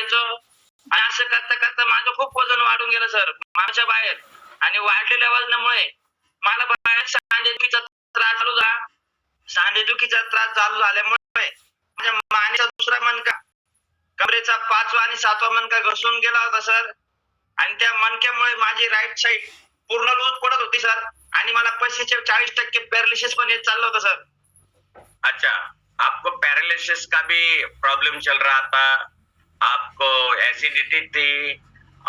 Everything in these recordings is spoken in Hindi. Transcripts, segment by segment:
करायचो आणि असं करता करता माझं खूप वजन वाढून गेलं सर माझ्या बाहेर. आणि वाढलेल्या वजनामुळे मला बाहेर सांधेदुखीचा त्रास चालू झाला. सांधेदुखीचा त्रास चालू झाल्यामुळे माझ्या मानेचा दुसरा मनका कमरेचा पाचवा आणि सातवा मनका घसरून गेला होता सर आणि त्या मनक्यामुळे माझी राईट साईड पूर्ण लूज पडत होती सर आणि मला पैसेचे चाळीस टक्के पॅरालिसिस पण येत चाललं होतं सर अच्छा. आपको पैरालिसिस का भी प्रॉब्लम चल रहा था? आपको एसिडिटी थी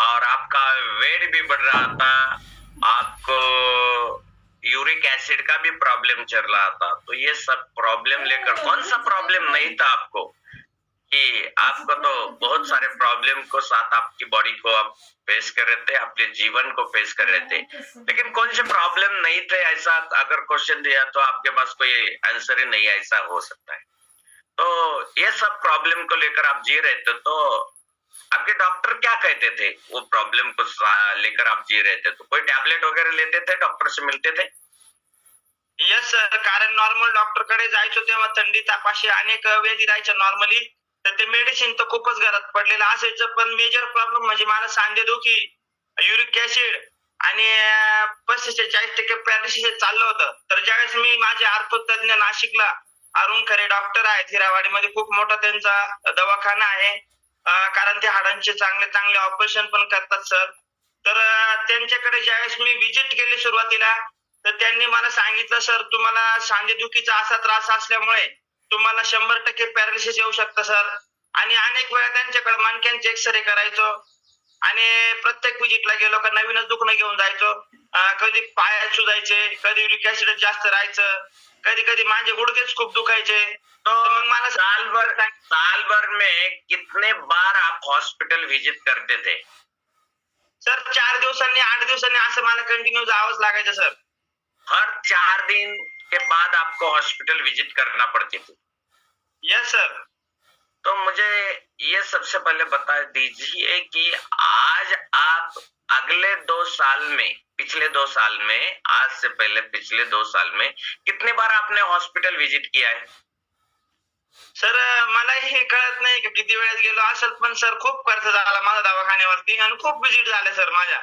और आपका वेट भी बढ़ रहा था। आपको यूरिक एसिड का भी प्रॉब्लम चल रहा था। तो ये सब प्रॉब्लम लेकर कौन सा प्रॉब्लम नहीं था आपको? कि आपको तो बहुत सारे प्रॉब्लम को साथ आपकी बॉडी को आप फेस कर रहे थे, अपने जीवन को फेस कर रहे थे। लेकिन कौन से प्रॉब्लम नहीं थे ऐसा? अगर क्वेश्चन दिया तो आपके पास कोई आंसर ही नहीं, ऐसा हो सकता है। तो ये सब प्रॉब्लम को लेकर आप जी रहे थे तो आपके डॉक्टर क्या कहते थे? वो प्रॉब्लम को लेकर आप जी रहे थे तो कोई टैबलेट वगैरह लेते थे डॉक्टर से मिलते थे? येस सर कारण नॉर्मल डॉक्टरकडे जायचो तेव्हा थंडी तापाशी अनेक व्याधी राहायच्या नॉर्मली तर ते मेडिसिन तर खूपच घरात पडलेलं असायचं पण मेजर प्रॉब्लेम म्हणजे मला सांधेदुखी युरिक ऍसिड आणि पस्तीस ते चाळीस टक्के पॅरिसिस चाललं होतं. तर ज्यावेळेस मी माझे अर्थतज्ञ नाशिकला अरुण खरे डॉक्टर आहेत हिरावाडीमध्ये खूप मोठा त्यांचा दवाखाना आहे. कारण ते हाडांचे चांगले चांगले ऑपरेशन पण करतात सर तर त्यांच्याकडे ज्यावेळेस मी विजिट केली सुरुवातीला तर त्यांनी मला सांगितलं सर तुम्हाला सांधेदुखीचा असा त्रास असल्यामुळे तुम्हाला शंभर टक्के पॅरालिसिस येऊ शकतं सर आणि अनेक वेळा त्यांच्याकडे मानक्यांचे एक्सरे करायचो. आणि प्रत्येक विजिटला गेलो का नवीनच दुखणं घेऊन जायचो. कधी पायात सुजायचे कधी युरिक ऍसिड जास्त राहायचं. कधी कधी माझे गुडघेच खूप दुखायचे. तो मग मला साल भर साल भर में कितने बार आप हॉस्पिटल विज़िट करते थे? सर चार दिवसांनी आठ दिवसांनी असं मला कंटिन्यू जावंच लागायचं सर. हर चार दिन के बाद आपको हॉस्पिटल विज़िट करना पड़ती थी। यस सर तो मुझे ये सबसे पहले बता दीजिए कि आज आप अगले दो साल में पिछले दो साल में आज से पहले पिछले दो साल में कितने बार आपने हॉस्पिटल विज़िट किया है? सर मला हे कळत नाही की किती वेळेस गेलो असेल पण सर खूप खर्च झाला माझा दवाखान्यावरती आणि खूप विज़िट झाले सर माझ्या।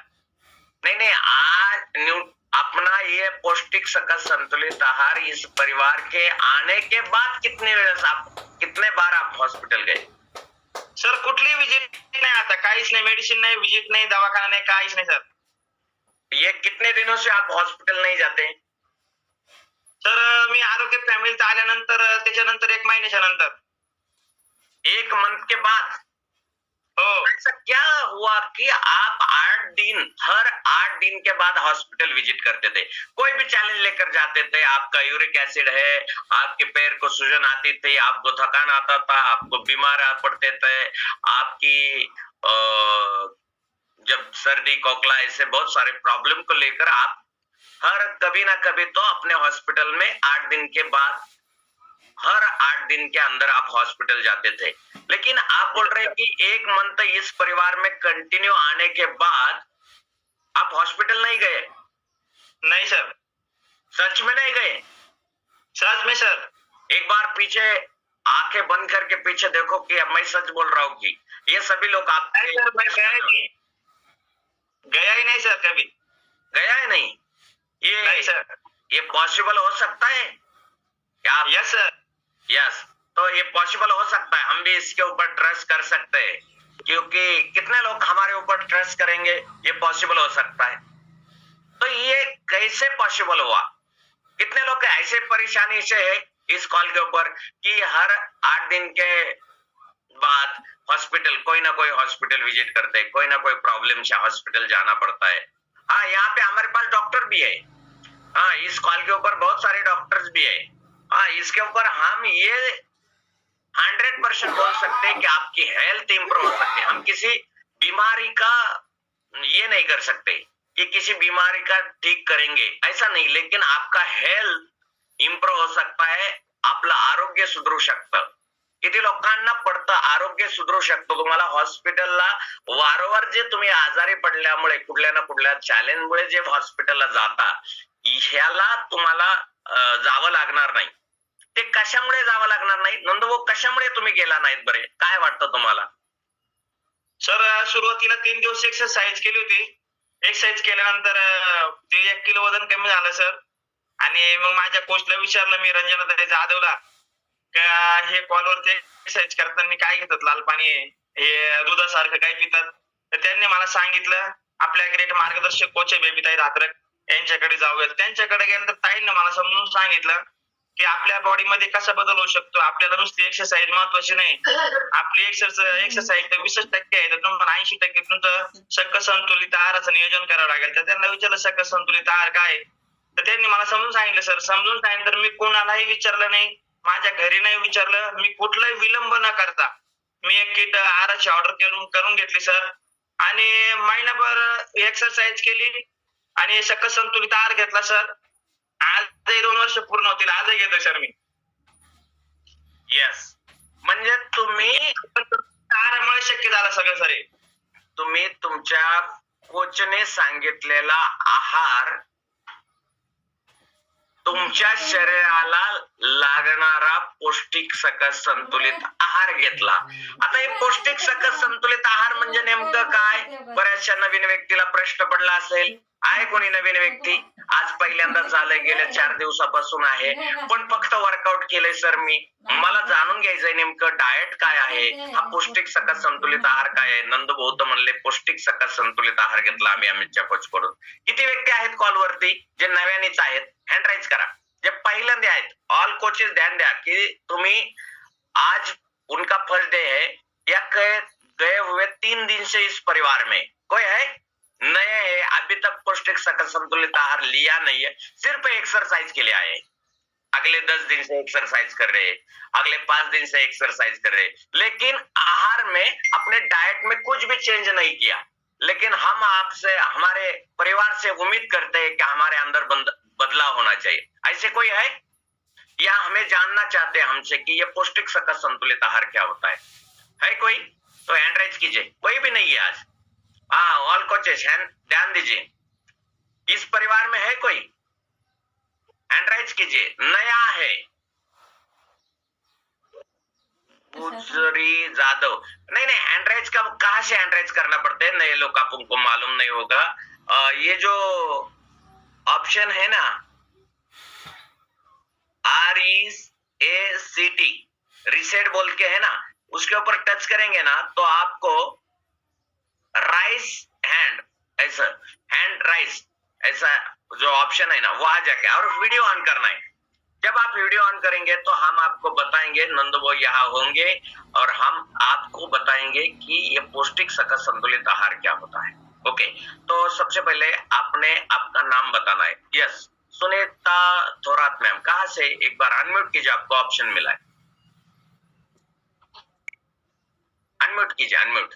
नहीं नहीं आज न्यू अपना ये पौष्टिक सकल संतुलित आहार इस परिवार के आने के बाद कितने वेळेस आप कितने बार आप हॉस्पिटल गए? सर कुठली विज़िट नाही आता काहीच नाही मेडिसिन नाही विज़िट नाही दवाखाना नाही काहीच नाही सर। ये कितने दिनों से आप हॉस्पिटल नहीं जाते सर मी आरोग्य फॅमिलीत आल्यानंतर त्याच्यानंतर एक महिन्याच्या नंतर. एक मंथ के बाद? हो. ऐसा क्या हुआ कि आप आठ दिन हर आठ दिन के बाद हॉस्पिटल विज़िट करते थे? कोई भी चैलेंज लेकर जाते थे आपका यूरिक एसिड है आपके पैर को सूजन आती थी आपको थकान आता था आपको बीमार पड़ते थे आपकी अ, जब सर्दी कोकला ऐसे बहुत सारे प्रॉब्लम को लेकर आप हर कभी ना कभी तो अपने हॉस्पिटल में आठ दिन के बाद हर आठ दिन के अंदर आप हॉस्पिटल जाते थे। लेकिन आप बोल रहे हैं कि एक मंथ इस परिवार में कंटिन्यू आने के बाद आप हॉस्पिटल नहीं गए? नहीं सर सच में नहीं गए? सच में सर एक बार पीछे आँखें बंद करके पीछे देखो कि मैं सच बोल रहा हूँ कि ये सभी लोग आप नहीं सर मैं गया नहीं गया ही नहीं सर कभी। गया है नहीं। ये नहीं सर। ये पॉसिबल हो सकता है? क्या आप यस सर यस तो ये पॉसिबल हो सकता है। हम भी इसके ऊपर ट्रस्ट कर सकते हैं। क्योंकि कितने लोग हमारे ऊपर ट्रस्ट करेंगे? ये पॉसिबल हो सकता है। तो ये कैसे पॉसिबल हुआ? कितने लोग ऐसे परेशानी से है इस कॉल के ऊपर कि हर आठ दिन के बाद हॉस्पिटल कोई ना कोई हॉस्पिटल विज़िट करते हैं, कोई ना कोई प्रॉब्लम से हॉस्पिटल जाना पड़ता है। हाँ यहाँ पे हमारे पास डॉक्टर भी है। हाँ इस कॉल के ऊपर बहुत सारे डॉक्टर्स भी है। हाँ इसके ऊपर हम ये हंड्रेड परसेंट बोल सकते हैं कि आपकी हेल्थ इंप्रूव हो सकती है। हम किसी बीमारी का ये नहीं कर सकते कि किसी बीमारी का ठीक करेंगे। ऐसा नहीं, लेकिन आपका हेल्थ इंप्रूव हो सकता है, आपलं आरोग्य सुधरू शकतं किती लोकांना पडतं? आरोग्य सुधरू शकतो. तुम्हाला हॉस्पिटलला वारंवार जे तुम्ही आजारी पडल्यामुळे कुठल्या ना कुठल्या चॅलेंजमुळे जे हॉस्पिटलला जाता ह्याला तुम्हाला जावं लागणार नाही. ते कशामुळे जावं लागणार नाही? नंदभाऊ कशामुळे तुम्ही गेला नाहीत बरे? काय वाटतं तुम्हाला? सर सुरुवातीला तीन दिवस एक्सरसाइज केली होती. एक्सरसाइज केल्यानंतर ते एक किलो वजन कमी झालं सर. आणि मग माझ्या कोचला विचारलं मी रंजना जाधवला हे कॉलवरती एक्सरसाइज करताना काय घेतात? लाल पाणी हे दुधासारखं काय पितात? तर त्यांनी मला सांगितलं आपल्या ग्रेट मार्गदर्शक कोच बेबीताई धात्रक. यांच्याकडे जाऊयात. त्यांच्याकडे गेल्यानंतर ताईंनी मला समजून सांगितलं की आपल्या बॉडीमध्ये कसा बदल होऊ शकतो? आपल्याला नुसती एक्सरसाइज महत्वाची नाही. आपली एक्सरसाइज तर वीसच टक्के आहे. तर तुम्हाला ऐंशी टक्के तुमचं सक्क संतुलित आहाराचं नियोजन करावं लागेल. तर त्यांना विचारलं सक्क संतुलित आहार काय तर त्यांनी मला समजून सांगितलं सर समजून सांगितलं तर मी कोणालाही विचारलं नाही. माझ्या घरी नाही विचारलं मी कुठलाही विलंब न करता मी एक किट आहाराची ऑर्डर करून करून घेतली सर आणि महिनाभर एक्सरसाइज केली आणि सक्क संतुलित आहार घेतला सर आजही दोन वर्ष पूर्ण होतील आजही घेतो सर मी. येस म्हणजे तुम्ही आहारामुळे शक्य झालं सगळं सर. तुम्ही तुमच्या कोचने सांगितलेला आहार तुमच्या शरीराला लागणारा पौष्टिक सकस संतुलित आहार घेतला. आता हे पौष्टिक सकस संतुलित आहार म्हणजे नेमकं काय? बऱ्याचशा नवीन व्यक्तीला प्रश्न पडला असेल. आहे कोणी नवीन व्यक्ती? आज पहिल्यांदा झालंय गेल्या चार दिवसापासून आहे. पण फक्त वर्कआउट केलंय सर मी. मला जाणून घ्यायचंय नेमकं डाएट काय आहे? हा पौष्टिक सकस संतुलित आहार काय आहे? नंद बौद्ध म्हणले पौष्टिक सकस संतुलित आहार घेतला आम्ही अमितच्या कोच कडून. किती व्यक्ती आहेत कॉलवरती जे नव्यानेच आहेत. हँड राईज करा। जे पहिल्यांदा आहेत ऑल कोचेस ध्यान द्या की तुम्ही आज उनका फ़र्स्ट डे है, या गए गए हुए तीन दिन से इस परिवार में। कोई है? नए है, अभी तक पौष्टिक सकस संतुलित आहार लिया नहीं है, सिर्फ़ एक्सरसाइज के लिए आए अगले दस दिन से एक्सरसाइज कर रहे अगले पाँच दिन से एक्सरसाइज कर रहे लेकिन आहार में, अपने डाइट में कुछ भी चेंज नहीं किया। लेकिन हम आपसे, हमारे परिवार से उम्मीद करते हैं कि हमारे अंदर बदलाव होना चाहिए। ऐसे कोई है? या हमें जानना चाहते हैं हमसे कि ये पौष्टिक सकस संतुलित आहार क्या होता है? है कोई? तो हैंड राइज कीजिए। कोई भी नहीं है आज। हाँ ऑल कोचेस ध्यान दीजिए। इस परिवार में है कोई? हैंड कीजिए। नया है। जादव। नहीं नहीं हैंड का कहाँ से हैंड करना पड़ता है? नए लोग आप उनको मालूम नहीं होगा। अ, ये जो ऑप्शन है ना? R E A C T reset बोल के है ना? उसके ऊपर टच करेंगे ना तो आपको राइस हैंड ऐसा हैंड राइस ऐसा जो ऑप्शन है ना, वो आ जाके और वीडियो ऑन करना है। जब आप वीडियो ऑन करेंगे तो हम आपको बताएँगे, नंद वो यहाँ होंगे, और हम आपको बताएँगे कि ये पौष्टिक सकस संतुलित आहार क्या होता है। ओके तो सबसे पहले आपने आपका नाम बताना है। यस सुनीता थोरात मैम, कहा से? एक बार अनम्यूट कीजिए, आपको ऑप्शन मिला है। अनम्यूट कीजिए अनम्यूट